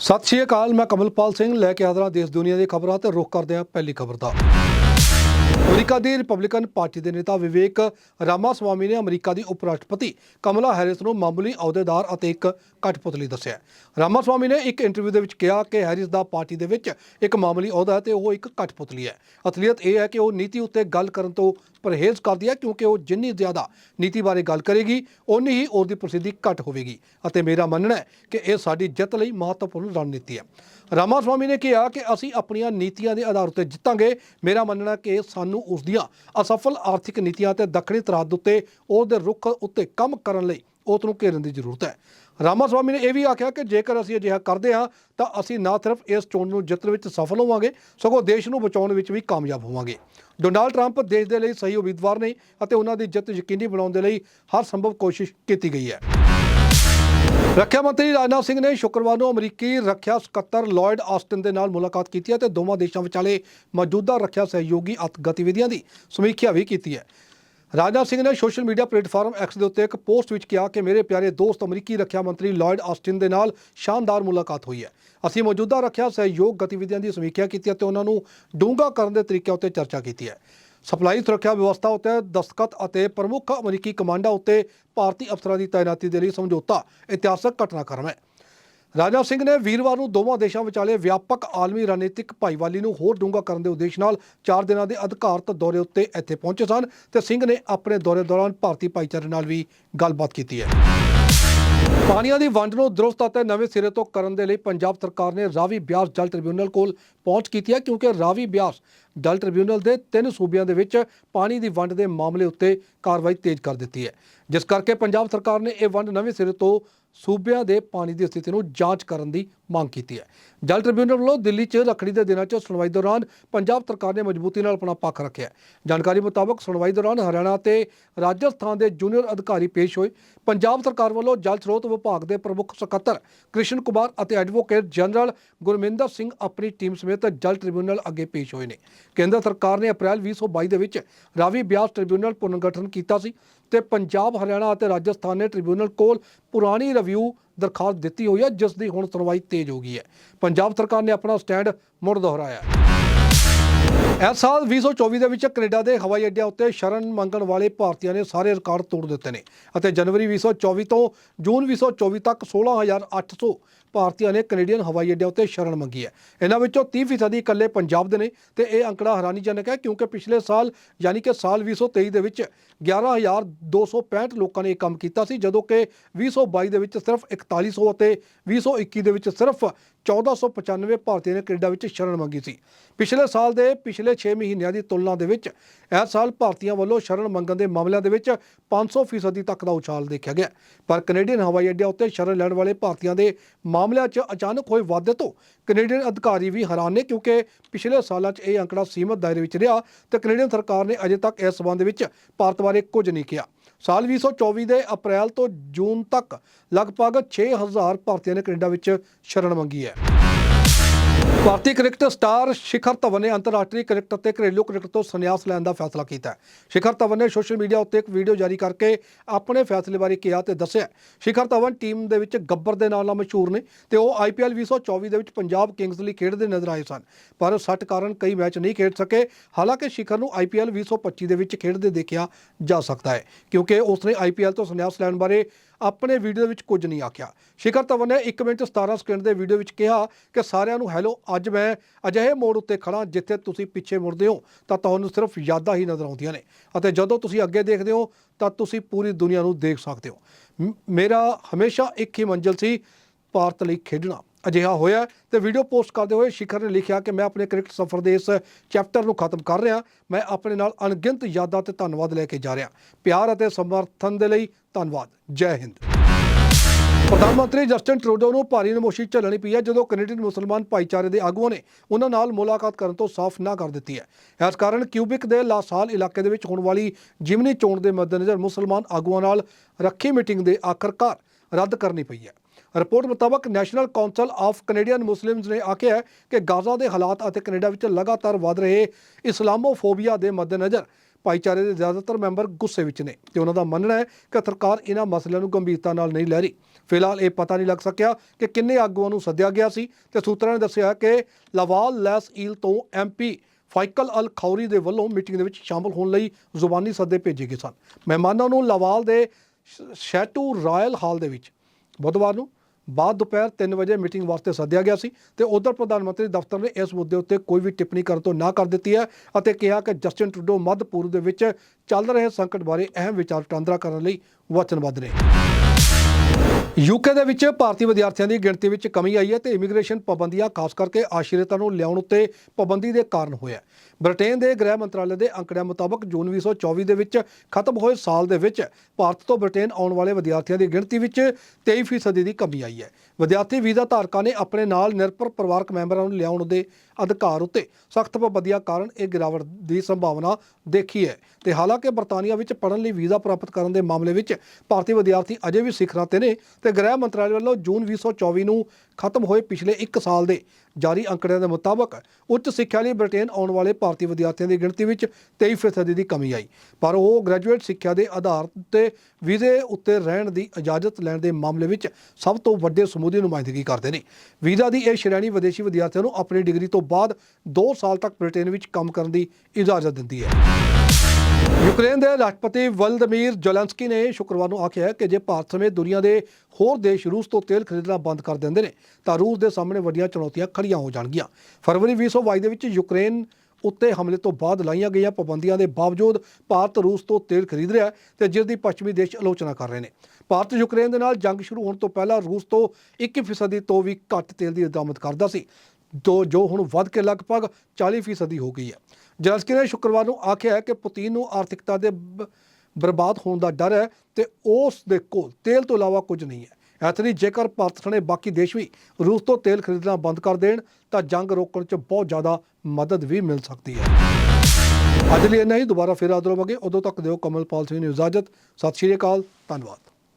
ਸਤਿ ਸ਼੍ਰੀ ਅਕਾਲ, ਮੈਂ ਕਮਲਪਾਲ ਸਿੰਘ ਲੈ ਕੇ ਹਾਜ਼ਰ ਦੇਸ਼ ਦੁਨੀਆ ਦੀ ਖਬਰਾਂ ਤੇ ਰੁਖ ਕਰਦੇ ਹਾਂ ਪਹਿਲੀ ਖਬਰ ਦਾ। ਅਮਰੀਕਾ ਦੀ ਰਿਪਬਲਿਕਨ ਪਾਰਟੀ ਦੇ ਨੇਤਾ ਵਿਵੇਕ ਰਾਮਾਸਵਾਮੀ ਨੇ ਅਮਰੀਕਾ ਦੀ ਉਪ ਰਾਸ਼ਟਰਪਤੀ ਕਮਲਾ ਹੈਰਿਸ ਨੂੰ ਮਾਮੂਲੀ ਅਹੁਦੇਦਾਰ ਅਤੇ ਇੱਕ ਕਠਪੁਤਲੀ ਦੱਸਿਆ ਰਾਮਾਸਵਾਮੀ ਨੇ ਇੱਕ ਇੰਟਰਵਿਊ ਦੇ ਵਿੱਚ ਕਿਹਾ ਕਿ ਹੈਰਿਸ ਦਾ ਪਾਰਟੀ ਦੇ ਵਿੱਚ ਇੱਕ ਮਾਮੂਲੀ ਅਹੁਦਾ ਹੈ ਤੇ ਉਹ ਇੱਕ ਕਠਪੁਤਲੀ ਹੈ। ਅਸਲੀਅਤ ਇਹ ਹੈ ਕਿ ਉਹ ਨੀਤੀ ਉੱਤੇ ਗੱਲ ਕਰਨ ਤੋਂ ਪਰਹੇਜ਼ ਕਰਦੀ ਹੈ ਕਿਉਂਕਿ ਉਹ ਜਿੰਨੀ ਜ਼ਿਆਦਾ ਨੀਤੀ ਬਾਰੇ ਗੱਲ ਕਰੇਗੀ, ਓਨੀ ਹੀ ਉਸ ਦੀ ਪ੍ਰਸਿੱਧੀ ਘੱਟ ਹੋਵੇਗੀ ਅਤੇ ਮੇਰਾ ਮੰਨਣਾ ਹੈ ਕਿ ਇਹ ਸਾਡੀ ਜਿੱਤ ਲਈ ਮਹੱਤਵਪੂਰਨ ਰਣਨੀਤੀ ਹੈ। ਰਾਮਾਸਵਾਮੀ ਨੇ ਕਿਹਾ ਕਿ ਅਸੀਂ ਆਪਣੀਆਂ ਨੀਤੀਆਂ ਦੇ ਆਧਾਰ ਉੱਤੇ ਜਿੱਤਾਂਗੇ। ਮੇਰਾ ਮੰਨਣਾ ਕਿ ਸਾਨੂੰ ਉਸ ਦੀਆਂ ਅਸਫਲ ਆਰਥਿਕ ਨੀਤੀਆਂ ਤੇ ਦੱਖਣੀ ਤਰਾਦ ਉੱਤੇ ਉਸ ਦੇ ਰੁੱਖ ਉੱਤੇ ਕੰਮ ਕਰਨ ਲਈ ਉਸ ਨੂੰ ਘੇਰਨ ਦੀ ਜ਼ਰੂਰਤ ਹੈ। ਰਾਮਾ ਸਵਾਮੀ ਨੇ ਇਹ ਵੀ ਆਖਿਆ ਕਿ ਜੇਕਰ ਅਸੀਂ ਅਜਿਹਾ ਕਰਦੇ ਹਾਂ, ਤਾਂ ਅਸੀਂ ਨਾ ਸਿਰਫ ਇਸ ਚੋਣ ਨੂੰ ਜਿੱਤਣ ਵਿੱਚ ਸਫਲ ਹੋਵਾਂਗੇ, ਸਗੋਂ ਦੇਸ਼ ਨੂੰ ਬਚਾਉਣ ਵਿੱਚ ਵੀ ਕਾਮਯਾਬ ਹੋਵਾਂਗੇ। ਡੋਨਾਲਡ ਟਰੰਪ ਦੇਸ਼ ਦੇ ਲਈ ਸਹੀ ਉਮੀਦਵਾਰ ਨੇ ਅਤੇ ਉਹਨਾਂ ਦੀ ਜਿੱਤ ਯਕੀਨੀ ਬਣਾਉਣ ਦੇ ਲਈ ਹਰ ਸੰਭਵ ਕੋਸ਼ਿਸ਼ ਕੀਤੀ ਗਈ ਹੈ। ਰੱਖਿਆ ਮੰਤਰੀ ਰਾਜਨਾਥ ਸਿੰਘ ਨੇ ਸ਼ੁੱਕਰਵਾਰ ਨੂੰ ਅਮਰੀਕੀ ਰੱਖਿਆ ਸਕੱਤਰ ਲਾਇਡ ਆਸਟਨ ਦੇ ਨਾਲ ਮੁਲਾਕਾਤ ਕੀਤੀ ਹੈ ਤੇ ਦੋਵਾਂ ਦੇਸ਼ਾਂ ਵਿਚਾਲੇ ਮੌਜੂਦਾ ਰੱਖਿਆ ਸਹਿਯੋਗੀ ਅਤ ਗਤੀਵਿਧੀਆਂ ਦੀ ਸਮੀਖਿਆ ਵੀ ਕੀਤੀ ਹੈ। ਰਾਜਨਾਥ ਸਿੰਘ ਨੇ ਸੋਸ਼ਲ ਮੀਡੀਆ ਪਲੇਟਫਾਰਮ ਐਕਸ ਦੇ ਉੱਤੇ ਇੱਕ ਪੋਸਟ ਵਿੱਚ ਕਿਹਾ ਕਿ ਮੇਰੇ ਪਿਆਰੇ ਦੋਸਤ, ਅਮਰੀਕੀ ਰੱਖਿਆ ਮੰਤਰੀ ਲਾਇਡ ਆਸਟਿਨ ਦੇ ਨਾਲ ਸ਼ਾਨਦਾਰ ਮੁਲਾਕਾਤ ਹੋਈ ਹੈ। ਅਸੀਂ ਮੌਜੂਦਾ ਰੱਖਿਆ ਸਹਿਯੋਗ ਗਤੀਵਿਧੀਆਂ ਦੀ ਸਮੀਖਿਆ ਕੀਤੀ ਅਤੇ ਉਹਨਾਂ ਨੂੰ ਡੂੰਘਾ ਕਰਨ ਦੇ ਤਰੀਕਿਆਂ ਉੱਤੇ ਚਰਚਾ ਕੀਤੀ ਹੈ। ਸਪਲਾਈ ਸੁਰੱਖਿਆ ਵਿਵਸਥਾ ਉੱਤੇ ਦਸਤਖਤ ਅਤੇ ਪ੍ਰਮੁੱਖ ਅਮਰੀਕੀ ਕਮਾਂਡਾਂ ਉੱਤੇ ਭਾਰਤੀ ਅਫਸਰਾਂ ਦੀ ਤਾਇਨਾਤੀ ਦੇ ਲਈ ਸਮਝੌਤਾ, ਇਤਿਹਾਸਕ ਘਟਨਾਕ੍ਰਮ ਹੈ। ਰਾਜਨਾਥ ਸਿੰਘ ਨੇ ਵੀਰਵਾਰ ਨੂੰ ਦੋਵਾਂ ਦੇਸ਼ਾਂ ਵਿਚਾਲੇ ਵਿਆਪਕ ਆਲਮੀ ਰਣਨੀਤਿਕ ਭਾਈਵਾਲੀ ਨੂੰ ਹੋਰ ਡੂੰਘਾ ਕਰਨ ਦੇ ਉਦੇਸ਼ ਨਾਲ 4 ਦਿਨਾਂ ਦੇ ਅਧਿਕਾਰਤ ਦੌਰੇ ਉੱਤੇ ਇੱਥੇ ਪਹੁੰਚੇ ਸਨ ਤੇ ਸਿੰਘ ਨੇ ਆਪਣੇ ਦੌਰੇ ਦੌਰਾਨ ਭਾਰਤੀ ਭਾਈਚਾਰੇ ਨਾਲ ਵੀ ਗੱਲਬਾਤ ਕੀਤੀ ਹੈ। ਪਾਣੀਆਂ ਦੀ ਵੰਡ ਨੂੰ ਦਰੁਸਤ ਅਤੇ ਨਵੇਂ ਸਿਰੇ ਤੋਂ ਕਰਨ ਦੇ ਲਈ ਪੰਜਾਬ ਸਰਕਾਰ ਨੇ ਰਾਵੀ ਬਿਆਸ ਜਲ ਟ੍ਰਿਬਿਊਨਲ ਕੋਲ ਪਹੁੰਚ ਕੀਤੀ ਹੈ, ਕਿਉਂਕਿ ਰਾਵੀ ਬਿਆਸ ਜਲ ਟ੍ਰਿਬਿਊਨਲ ਦੇ ਤਿੰਨ ਸੂਬਿਆਂ ਦੇ ਵਿੱਚ ਪਾਣੀ ਦੀ ਵੰਡ ਦੇ ਮਾਮਲੇ ਉੱਤੇ ਕਾਰਵਾਈ ਤੇਜ਼ ਕਰ ਦਿੱਤੀ ਹੈ। ਜਿਸ ਕਰਕੇ ਪੰਜਾਬ ਸਰਕਾਰ ਨੇ ਇਹ ਵੰਡ ਨਵੇਂ ਸਿਰੇ ਤੋਂ ਸੂਬਿਆਂ ਦੇ ਪਾਣੀ ਦੀ ਸਥਿਤੀ ਨੂੰ ਜਾਂਚ ਕਰਨ ਦੀ ਮੰਗ ਕੀਤੀ ਹੈ। ਜਲ ਟ੍ਰਿਬਿਊਨਲ ਵੱਲੋਂ ਦਿੱਲੀ 'ਚ ਰੱਖੜੀ ਦੇ ਦਿਨਾਂ 'ਚ ਸੁਣਵਾਈ ਦੌਰਾਨ ਪੰਜਾਬ ਸਰਕਾਰ ਨੇ ਮਜ਼ਬੂਤੀ ਨਾਲ ਆਪਣਾ ਪੱਖ ਰੱਖਿਆ ਜਾਣਕਾਰੀ ਮੁਤਾਬਕ ਸੁਣਵਾਈ ਦੌਰਾਨ ਹਰਿਆਣਾ ਤੇ ਰਾਜਸਥਾਨ ਦੇ ਜੂਨੀਅਰ ਅਧਿਕਾਰੀ ਪੇਸ਼ ਹੋਏ। ਪੰਜਾਬ ਸਰਕਾਰ ਵੱਲੋਂ ਜਲ ਸਰੋਤ ਵਿਭਾਗ ਦੇ ਪ੍ਰਮੁੱਖ ਸਕੱਤਰ ਕ੍ਰਿਸ਼ਨ ਕੁਮਾਰ ਅਤੇ ਐਡਵੋਕੇਟ ਜਨਰਲ ਗੁਰਮਿੰਦਰ ਸਿੰਘ ਆਪਣੀ ਟੀਮ ਸਮੇਤ ਜਲ ਟ੍ਰਿਬਿਊਨਲ ਅੱਗੇ ਪੇਸ਼ ਹੋਏ ਨੇ। ਕੇਂਦਰ ਸਰਕਾਰ ਨੇ ਅਪ੍ਰੈਲ 2022 ਦੇ ਵਿੱਚ ਰਾਵੀ ਬਿਆਸ ਟ੍ਰਿਬਿਊਨਲ ਪੁਨਰਗਠਨ ਕੀਤਾ ਸੀ। ਤੇ ਪੰਜਾਬ, ਹਰਿਆਣਾ ਅਤੇ ਰਾਜਸਥਾਨ ਨੇ ਟ੍ਰਿਬਿਊਨਲ ਕੋਲ ਪੁਰਾਣੀ ਰਿਵਿਊ ਦਰਖਾਸਤ ਦਿੱਤੀ ਹੋਈ ਹੈ, ਜਿਸ ਦੀ ਹੁਣ ਸੁਣਵਾਈ ਤੇਜ਼ ਹੋ ਗਈ ਹੈ। ਪੰਜਾਬ ਸਰਕਾਰ ਨੇ ਆਪਣਾ ਸਟੈਂਡ ਮੁੜ ਦੁਹਰਾਇਆ ਹੈ। ਇਸ ਸਾਲ 2024 ਦੇ ਵਿੱਚ ਕੈਨੇਡਾ ਦੇ ਹਵਾਈ ਅੱਡਿਆਂ ਉੱਤੇ ਸ਼ਰਨ ਮੰਗਣ ਵਾਲੇ ਭਾਰਤੀਆਂ ਨੇ ਸਾਰੇ ਰਿਕਾਰਡ ਤੋੜ ਦਿੱਤੇ ਨੇ ਅਤੇ ਜਨਵਰੀ 2024 ਤੋਂ ਜੂਨ 2024 ਤੱਕ 16800 ਭਾਰਤੀਆਂ ਨੇ ਕੈਨੇਡੀਅਨ ਹਵਾਈ ਅੱਡਿਆਂ ਉੱਤੇ ਸ਼ਰਨ ਮੰਗੀ ਹੈ। ਇਹਨਾਂ ਵਿੱਚੋਂ 30% ਇਕੱਲੇ ਪੰਜਾਬ ਦੇ ਨੇ ਤੇ ਇਹ ਅੰਕੜਾ ਹੈਰਾਨੀਜਨਕ ਹੈ ਕਿਉਂਕਿ ਪਿਛਲੇ ਸਾਲ ਯਾਨੀ ਕਿ ਸਾਲ 2023 ਦੇ ਵਿੱਚ 11265 ਲੋਕਾਂ ਨੇ ਇਹ ਕੰਮ ਕੀਤਾ ਸੀ, ਜਦੋਂ ਕਿ 2022 ਦੇ ਵਿੱਚ ਸਿਰਫ 4100 ਅਤੇ 2021 ਦੇ ਵਿੱਚ ਸਿਰਫ 1495 ਭਾਰਤੀਆਂ ਨੇ ਕੈਨੇਡਾ ਵਿੱਚ ਸ਼ਰਨ ਮੰਗੀ ਸੀ। ਪਿਛਲੇ ਸਾਲ ਦੇ ਪਿਛਲੇ ਪਿਛਲੇ 6 ਮਹੀਨਿਆਂ ਦੀ ਤੁਲਨਾ ਦੇ ਵਿੱਚ ਇਸ ਸਾਲ ਭਾਰਤੀਆਂ ਵੱਲੋਂ ਸ਼ਰਨ ਮੰਗਣ ਦੇ ਮਾਮਲਿਆਂ ਦੇ ਵਿੱਚ 500% ਤੱਕ ਦਾ ਉਛਾਲ ਦੇਖਿਆ ਗਿਆ। ਪਰ ਕੈਨੇਡੀਅਨ ਹਵਾਈ ਅੱਡਿਆਂ ਉੱਤੇ ਸ਼ਰਨ ਲੈਣ ਵਾਲੇ ਭਾਰਤੀਆਂ ਦੇ ਮਾਮਲਿਆਂ 'ਚ ਅਚਾਨਕ ਹੋਏ ਵਾਧੇ ਤੋਂ ਕੈਨੇਡੀਅਨ ਅਧਿਕਾਰੀ ਵੀ ਹੈਰਾਨ ਨੇ ਕਿਉਂਕਿ ਪਿਛਲੇ ਸਾਲਾਂ 'ਚ ਇਹ ਅੰਕੜਾ ਸੀਮਤ ਦਾਇਰੇ ਵਿੱਚ ਰਿਹਾ ਤੇ ਕੈਨੇਡੀਅਨ ਸਰਕਾਰ ਨੇ ਅਜੇ ਤੱਕ ਇਸ ਸਬੰਧ ਵਿੱਚ ਭਾਰਤ ਬਾਰੇ ਕੁਝ ਨਹੀਂ ਕਿਹਾ। ਸਾਲ 2024 ਦੇ ਅਪ੍ਰੈਲ ਤੋਂ ਜੂਨ ਤੱਕ ਲਗਭਗ 6000 ਭਾਰਤੀਆਂ ਨੇ ਕੈਨੇਡਾ ਵਿੱਚ ਸ਼ਰਨ ਮੰਗੀ ਹੈ। ਭਾਰਤੀ ਕ੍ਰਿਕਟ ਸਟਾਰ ਸ਼ਿਖਰ ਧਵਨ ਨੇ ਅੰਤਰਰਾਸ਼ਟਰੀ ਕ੍ਰਿਕਟ ਅਤੇ ਘਰੇਲੂ ਕ੍ਰਿਕਟ ਤੋਂ ਸੰਨਿਆਸ ਲੈਣ ਦਾ ਫੈਸਲਾ ਕੀਤਾ ਹੈ। ਸ਼ਿਖਰ ਧਵਨ ਨੇ ਸੋਸ਼ਲ ਮੀਡੀਆ ਉੱਤੇ ਇੱਕ ਵੀਡੀਓ ਜਾਰੀ ਕਰਕੇ ਆਪਣੇ ਫੈਸਲੇ ਬਾਰੇ ਕਿਹਾ ਤੇ ਦੱਸਿਆ ਸ਼ਿਖਰ ਧਵਨ ਟੀਮ ਦੇ ਵਿੱਚ ਗੱਬਰ ਦੇ ਨਾਂ ਨਾਲ ਮਸ਼ਹੂਰ ਨੇ ਤੇ ਉਹ ਆਈਪੀਐਲ 2024 ਦੇ ਵਿੱਚ ਪੰਜਾਬ ਕਿੰਗਜ਼ ਲਈ ਖੇਡਦੇ ਨਜ਼ਰ ਆਏ ਸਨ। ਪਰ ਸੱਟ ਕਾਰਨ ਕਈ ਮੈਚ ਨਹੀਂ ਖੇਡ ਸਕੇ। ਹਾਲਾਂਕਿ ਸ਼ਿਖਰ ਨੂੰ ਆਈਪੀਐਲ 2025 ਦੇ ਵਿੱਚ ਖੇਡਦੇ ਦੇਖਿਆ ਜਾ ਸਕਦਾ ਹੈ, ਕਿਉਂਕਿ ਉਸ ਉਸਨੇ ਆਈਪੀਐਲ ਤੋਂ ਸੰਨਿਆਸ ਲੈਣ ਬਾਰੇ ਆਪਣੇ ਵੀਡੀਓ ਵਿੱਚ ਕੁਝ ਨਹੀਂ ਆਖਿਆ। ਸ਼ਿਖਰ ਧਵਨ ਨੇ 1 ਮਿੰਟ 17 ਸਕਿੰਟ ਦੇ ਵੀਡੀਓ ਵਿੱਚ ਕਿਹਾ ਕਿ ਸਾਰਿਆਂ ਨੂੰ, ਹੈਲੋ, ਅੱਜ ਮੈਂ ਅਜਿਹੇ ਮੋੜ ਉੱਤੇ ਖੜਾ ਜਿੱਥੇ ਤੁਸੀਂ ਪਿੱਛੇ ਮੁੜਦੇ ਹੋ, ਤਾਂ ਤੁਹਾਨੂੰ ਸਿਰਫ ਯਾਦਾਂ ਹੀ ਨਜ਼ਰ ਆਉਂਦੀਆਂ ਨੇ। ਅਤੇ ਜਦੋਂ ਤੁਸੀਂ ਅੱਗੇ ਦੇਖਦੇ ਹੋ, ਤਾਂ ਤੁਸੀਂ ਪੂਰੀ ਦੁਨੀਆ ਨੂੰ ਦੇਖ ਸਕਦੇ ਹੋ। ਮ- ਮੇਰਾ ਹਮੇਸ਼ਾ ਇੱਕ ਹੀ ਮੰਜ਼ਿਲ ਸੀ, ਭਾਰਤ ਲਈ ਖੇਡਣਾ। ਅਜਿਹਾ ਹੋਇਆ ਤੇ ਵੀਡੀਓ ਪੋਸਟ ਕਰਦੇ ਹੋਏ ਸ਼ਿਖਰ ਨੇ ਲਿਖਿਆ ਕਿ ਮੈਂ ਆਪਣੇ ਕ੍ਰਿਕਟ ਸਫ਼ਰ ਦੇ ਇਸ ਚੈਪਟਰ ਨੂੰ ਖਤਮ ਕਰ ਰਿਹਾ ਮੈਂ ਆਪਣੇ ਨਾਲ ਅਣਗਿਣਤ ਯਾਦਾਂ ਤੇ ਧੰਨਵਾਦ ਲੈ ਕੇ ਜਾ ਰਿਹਾ ਪਿਆਰ ਅਤੇ ਸਮਰਥਨ ਦੇ ਲਈ ਧੰਨਵਾਦ। ਜੈ ਹਿੰਦ। ਪ੍ਰਧਾਨ ਮੰਤਰੀ ਜਸਟਿਨ ਟਰੂਡੋ ਨੂੰ ਭਾਰੀ ਨਮੋਸ਼ੀ ਝੱਲਣੀ ਪਈ ਹੈ ਜਦੋਂ ਕੈਨੇਡੀਅਨ ਮੁਸਲਮਾਨ ਭਾਈਚਾਰੇ ਦੇ ਆਗੂਆਂ ਨੇ ਉਹਨਾਂ ਨਾਲ ਮੁਲਾਕਾਤ ਕਰਨ ਤੋਂ ਸਾਫ਼ ਨਾ ਕਰ ਦਿੱਤੀ ਹੈ। ਇਸ ਕਾਰਨ ਕਿਊਬਿਕ ਦੇ ਲਾਸਾਲ ਇਲਾਕੇ ਦੇ ਵਿੱਚ ਹੋਣ ਵਾਲੀ ਜਿਮਨੀ ਚੋਣ ਦੇ ਮੱਦੇਨਜ਼ਰ ਮੁਸਲਮਾਨ ਆਗੂਆਂ ਨਾਲ ਰੱਖੀ ਮੀਟਿੰਗ ਦੇ ਆਖਰਕਾਰ ਰੱਦ ਕਰਨੀ ਪਈ ਹੈ। ਰਿਪੋਰਟ ਮੁਤਾਬਕ National Council of Canadian Muslims ਨੇ ਆਖਿਆ ਕਿ ਗਾਜ਼ਾ ਦੇ ਹਾਲਾਤ ਅਤੇ ਕੈਨੇਡਾ ਵਿੱਚ ਲਗਾਤਾਰ ਵਧ ਰਹੇ ਇਸਲਾਮੋਫੋਬੀਆ ਦੇ ਮੱਦੇਨਜ਼ਰ। ਭਾਈਚਾਰੇ ਦੇ ਜ਼ਿਆਦਾਤਰ ਮੈਂਬਰ ਗੁੱਸੇ ਵਿੱਚ ਨੇ ਤੇ ਉਹਨਾਂ ਦਾ ਮੰਨਣਾ ਹੈ ਕਿ ਸਰਕਾਰ ਇਹਨਾਂ ਮਸਲਿਆਂ ਨੂੰ ਗੰਭੀਰਤਾ ਨਾਲ ਨਹੀਂ ਲੈ ਰਹੀ। ਫਿਲਹਾਲ ਇਹ ਪਤਾ ਨਹੀਂ ਲੱਗ ਸਕਿਆ ਕਿ ਕਿੰਨੇ ਆਗੂਆਂ ਨੂੰ ਸੱਦਿਆ ਗਿਆ ਸੀ ਤੇ ਸੂਤਰਾਂ ਨੇ ਦੱਸਿਆ ਕਿ ਲਵਾਲ ਲੈਸ ਈਲ ਤੋਂ ਐਮਪੀ ਫਾਈਕਲ ਅਲ ਖੌਰੀ ਦੇ ਵੱਲੋਂ ਮੀਟਿੰਗ ਦੇ ਵਿੱਚ ਸ਼ਾਮਲ ਹੋਣ ਲਈ ਜ਼ੁਬਾਨੀ ਸੱਦੇ ਭੇਜੇ ਗਏ ਸਨ। ਮਹਿਮਾਨਾਂ ਨੂੰ ਲਵਾਲ ਦੇ ਸ਼ੈਟੂ ਰਾਇਲ ਹਾਲ ਦੇ ਵਿੱਚ। ਬੁੱਧਵਾਰ ਨੂੰ ਬਾਅਦ ਦੁਪਹਿਰ 3 ਵਜੇ ਮੀਟਿੰਗ ਵਾਸਤੇ ਸੱਦਿਆ ਗਿਆ ਸੀ ਤੇ ਉਧਰ ਪ੍ਰਧਾਨ ਮੰਤਰੀ ਦਫ਼ਤਰ ਨੇ ਇਸ ਮੁੱਦੇ ਉੱਤੇ ਕੋਈ ਵੀ ਟਿੱਪਣੀ ਕਰਨ ਤੋਂ ਨਾ ਕਰ ਦਿੱਤੀ ਹੈ ਅਤੇ ਕਿਹਾ ਕਿ ਜਸਟਿਨ ਟਰੂਡੋ ਮੱਧ ਪੂਰਬ ਦੇ ਵਿੱਚ ਚੱਲ ਰਹੇ ਸੰਕਟ ਬਾਰੇ ਅਹਿਮ ਵਿਚਾਰ ਵਟਾਂਦਰਾ ਕਰਨ ਲਈ ਵਚਨਬੱਧ ਨੇ। ਯੂਕੇ ਦੇ ਵਿੱਚ ਭਾਰਤੀ ਵਿਦਿਆਰਥੀਆਂ ਦੀ ਗਿਣਤੀ ਵਿੱਚ ਕਮੀ ਆਈ ਹੈ ਤੇ ਇਮੀਗ੍ਰੇਸ਼ਨ ਪਾਬੰਦੀਆਂ, ਖਾਸ ਕਰਕੇ ਆਸ਼ਰਿਤਾਂ ਨੂੰ ਲਿਆਉਣ ਉੱਤੇ ਪਾਬੰਦੀ ਦੇ ਕਾਰਨ ਹੋਇਆ ਬ੍ਰਿਟੇਨ ਦੇ ਗ੍ਰਹਿ ਮੰਤਰਾਲੇ ਦੇ ਅੰਕੜਿਆਂ ਮੁਤਾਬਕ ਜੂਨ 2024 ਦੇ ਵਿੱਚ ਖਤਮ ਹੋਏ ਸਾਲ ਦੇ ਵਿੱਚ ਭਾਰਤ ਤੋਂ ਬ੍ਰਿਟੇਨ ਆਉਣ ਵਾਲੇ ਵਿਦਿਆਰਥੀਆਂ ਦੀ ਗਿਣਤੀ ਵਿੱਚ 23% ਦੀ ਕਮੀ ਆਈ ਹੈ। ਵਿਦਿਆਰਥੀ ਵੀਜ਼ਾ ਧਾਰਕਾਂ ਨੇ ਆਪਣੇ ਨਾਲ ਨਿਰਭਰ ਪਰਿਵਾਰਕ ਮੈਂਬਰਾਂ ਨੂੰ ਲਿਆਉਣ ਦੇ ਅਧਿਕਾਰ ਉੱਤੇ ਸਖਤ ਪਾਬੰਦੀਆਂ ਕਾਰਨ ਇਹ ਗਿਰਾਵਟ ਦੀ ਸੰਭਾਵਨਾ ਦੇਖੀ ਹੈ ਤੇ ਹਾਲਾਂਕਿ ਬਰਤਾਨੀਆ ਵਿੱਚ ਪੜ੍ਹਨ ਲਈ ਵੀਜ਼ਾ ਪ੍ਰਾਪਤ ਕਰਨ ਦੇ ਮਾਮਲੇ ਵਿੱਚ ਭਾਰਤੀ ਵਿਦਿਆਰਥੀ ਅਜੇ ਵੀ ਸਿਖਰਾਂ ਤੇ ਨੇ ਤੇ ਗ੍ਰਹਿ ਮੰਤਰਾਲੇ ਵੱਲੋਂ ਜੂਨ 2024 ਨੂੰ ਖਤਮ ਹੋਏ ਪਿਛਲੇ 1 ਸਾਲ ਦੇ ਜਾਰੀ ਅੰਕੜਿਆਂ ਦੇ ਮੁਤਾਬਕ ਉੱਚ ਸਿੱਖਿਆ ਲਈ ਬ੍ਰਿਟੇਨ ਆਉਣ ਵਾਲੇ ਭਾਰਤੀ ਵਿਦਿਆਰਥੀਆਂ ਦੀ ਗਿਣਤੀ ਵਿੱਚ 23% ਦੀ ਕਮੀ ਆਈ। ਪਰ ਉਹ ਗ੍ਰੈਜੂਏਟ ਸਿੱਖਿਆ ਦੇ ਆਧਾਰ ਤੇ ਵੀਜ਼ੇ ਉੱਤੇ ਰਹਿਣ ਦੀ ਇਜਾਜ਼ਤ ਲੈਣ ਦੇ ਮਾਮਲੇ ਵਿੱਚ ਸਭ ਤੋਂ ਵੱਡੇ ਸਮੂਹ ਦੀ ਨੁਮਾਇੰਦਗੀ ਕਰਦੇ ਨੇ। ਵੀਜ਼ਾ ਦੀ ਇਹ ਸ਼੍ਰੇਣੀ ਵਿਦੇਸ਼ੀ ਵਿਦਿਆਰਥੀਆਂ ਨੂੰ ਆਪਣੀ ਡਿਗਰੀ ਤੋਂ ਬਾਅਦ 2 ਸਾਲ ਤੱਕ ਬ੍ਰਿਟੇਨ ਵਿੱਚ ਕੰਮ ਕਰਨ ਦੀ ਇਜਾਜ਼ਤ ਦਿੰਦੀ ਹੈ। ਯੂਕਰੇਨ ਦੇ ਰਾਸ਼ਟਰਪਤੀ ਵਲਦਮੀਰ ਜ਼ੋਲੈਂਸਕੀ ਨੇ ਸ਼ੁੱਕਰਵਾਰ ਨੂੰ ਆਖਿਆ ਕਿ ਜੇ ਭਾਰਤ ਸਮੇਤ ਦੁਨੀਆ ਦੇ ਹੋਰ ਦੇਸ਼ ਰੂਸ ਤੋਂ ਤੇਲ ਖਰੀਦਣਾ ਬੰਦ ਕਰ ਦਿੰਦੇ ਨੇ, ਤਾਂ ਰੂਸ ਦੇ ਸਾਹਮਣੇ ਵੱਡੀਆਂ ਚੁਣੌਤੀਆਂ ਖੜੀਆਂ ਹੋ ਜਾਣਗੀਆਂ। ਫਰਵਰੀ 2022 ਦੇ ਵਿੱਚ ਯੂਕਰੇਨ ਉੱਤੇ ਹਮਲੇ ਤੋਂ ਬਾਅਦ ਲਾਈਆਂ ਗਈਆਂ ਪਾਬੰਦੀਆਂ ਦੇ ਬਾਵਜੂਦ ਭਾਰਤ ਰੂਸ ਤੋਂ ਤੇਲ ਖਰੀਦ ਰਿਹਾ ਹੈ ਤੇ ਜਿਸ ਦੀ ਪੱਛਮੀ ਦੇਸ਼ ਆਲੋਚਨਾ ਕਰ ਰਹੇ ਨੇ। ਭਾਰਤ ਯੂਕਰੇਨ ਦੇ ਨਾਲ ਜੰਗ ਸ਼ੁਰੂ ਹੋਣ ਤੋਂ ਪਹਿਲਾਂ ਰੂਸ ਤੋਂ 21% ਤੋਂ ਵੀ ਘੱਟ ਤੇਲ ਦੀ ਦਰਾਮਦ ਕਰਦਾ ਸੀ ਜੋ ਜੋ ਹੁਣ ਵੱਧ ਕੇ ਲਗਭਗ 40% ਹੋ ਗਈ ਹੈ। ਜ਼ੈਲਸਕੀ ਨੇ ਸ਼ੁੱਕਰਵਾਰ ਨੂੰ ਆਖਿਆ ਕਿ ਪੁਤਿਨ ਨੂੰ ਆਰਥਿਕਤਾ ਦੇ ਬਰਬਾਦ ਹੋਣ ਦਾ ਡਰ ਹੈ ਤੇ ਉਸ ਦੇ ਕੋਲ ਤੇਲ ਤੋਂ ਇਲਾਵਾ ਕੁਝ ਨਹੀਂ ਹੈ। ਐਤਨੀ ਜੇਕਰ ਭਾਰਤ ਸਣੇ ਬਾਕੀ ਦੇਸ਼ ਵੀ ਰੂਸ ਤੋਂ ਤੇਲ ਖਰੀਦਣਾ ਬੰਦ ਕਰ ਦੇਣ, ਤਾਂ ਜੰਗ ਰੋਕਣ 'ਚ ਬਹੁਤ ਜ਼ਿਆਦਾ ਮਦਦ ਵੀ ਮਿਲ ਸਕਦੀ ਹੈ। ਅੱਜ ਲਈ ਇੰਨਾ ਹੀ, ਦੁਬਾਰਾ ਫਿਰ ਆਦਰੋਵਾਂਗੇ ਉਦੋਂ ਤੱਕ ਦਿਓ ਕਮਲਪਾਲ ਸਿੰਘ ਨੂੰ ਇਜਾਜ਼ਤ ਸਤਿ ਸ਼੍ਰੀ ਅਕਾਲ, ਧੰਨਵਾਦ।